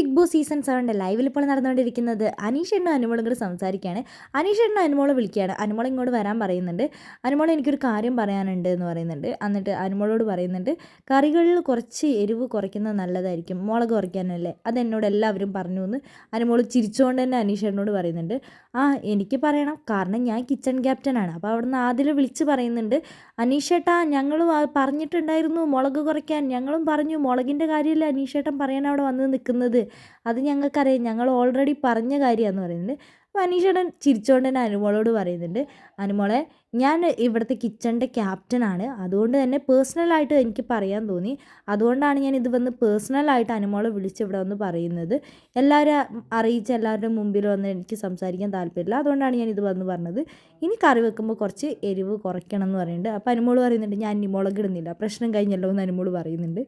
Big boss season സെവന്റെ ലൈവിൽ ഇപ്പോൾ നടന്നുകൊണ്ടിരിക്കുന്നത് അനീഷേണ്ണും അനുമോളും കൂടെ സംസാരിക്കുകയാണ്. അനീഷേണ്ണും അനുമോളെ വിളിക്കുകയാണ്. അനുമോൾ ഇങ്ങോട്ട് വരാൻ പറയുന്നുണ്ട്. അനുമോൾ എനിക്കൊരു കാര്യം പറയാനുണ്ട് എന്ന് പറയുന്നുണ്ട്. എന്നിട്ട് അനുമോളോട് പറയുന്നുണ്ട് കറികളിൽ കുറച്ച് എരിവ് കുറയ്ക്കുന്നത് നല്ലതായിരിക്കും. മുളക് കുറയ്ക്കാനല്ലേ? അത് എന്നോട് എല്ലാവരും പറഞ്ഞു എന്ന് അനുമോൾ ചിരിച്ചുകൊണ്ട് തന്നെ അനീഷേണ്ണോട് പറയുന്നുണ്ട്. ആ എനിക്ക് പറയണം. കാരണം ഞാൻ കിച്ചൺ ക്യാപ്റ്റനാണ് അപ്പോൾ അവിടുന്ന് ആദ്യം വിളിച്ച് പറയുന്നുണ്ട് അനീഷേട്ടാ ഞങ്ങൾ പറഞ്ഞിട്ടുണ്ടായിരുന്നു മുളക് കുറയ്ക്കാൻ. ഞങ്ങളും പറഞ്ഞു മുളകിന്റെ കാര്യമല്ല അനീഷേട്ടൻ പറയാൻ അവിടെ വന്ന് നിൽക്കുന്നത്? അത് ഞങ്ങൾക്കറിയാം. ഞങ്ങൾ ഓൾറെഡി പറഞ്ഞ കാര്യമാണെന്ന് പറയുന്നുണ്ട്. അപ്പോൾ അനീഷേട്ടൻ ചിരിച്ചുകൊണ്ട് തന്നെ അനുമോളോട് പറയുന്നുണ്ട്. അനുമോളെ ഞാൻ ഇവിടുത്തെ കിച്ചണിന്റെ ക്യാപ്റ്റനാണ് അതുകൊണ്ട് തന്നെ പേഴ്സണലായിട്ട് എനിക്ക് പറയാൻ തോന്നി. അതുകൊണ്ടാണ് ഞാൻ ഇത് വന്ന് പേഴ്സണലായിട്ട് അനുമോളെ വിളിച്ച് ഇവിടെ വന്ന് പറയുന്നത്. എല്ലാവരും അറിയിച്ച് എല്ലാവരുടെ മുമ്പിൽ വന്ന് എനിക്ക് സംസാരിക്കാൻ താല്പര്യമില്ല. അതുകൊണ്ടാണ് ഞാൻ ഇത് വന്ന് പറഞ്ഞത്. ഇനി കറി വെക്കുമ്പോൾ കുറച്ച് എരിവ് കുറയ്ക്കണം എന്ന് പറയുന്നുണ്ട്. അപ്പോൾ അനുമോൾ പറയുന്നുണ്ട് ഞാൻ ഇനി മുളകിടുന്നില്ല പ്രശ്നം കഴിഞ്ഞല്ലോ എന്ന് അനുമോൾ പറയുന്നുണ്ട്.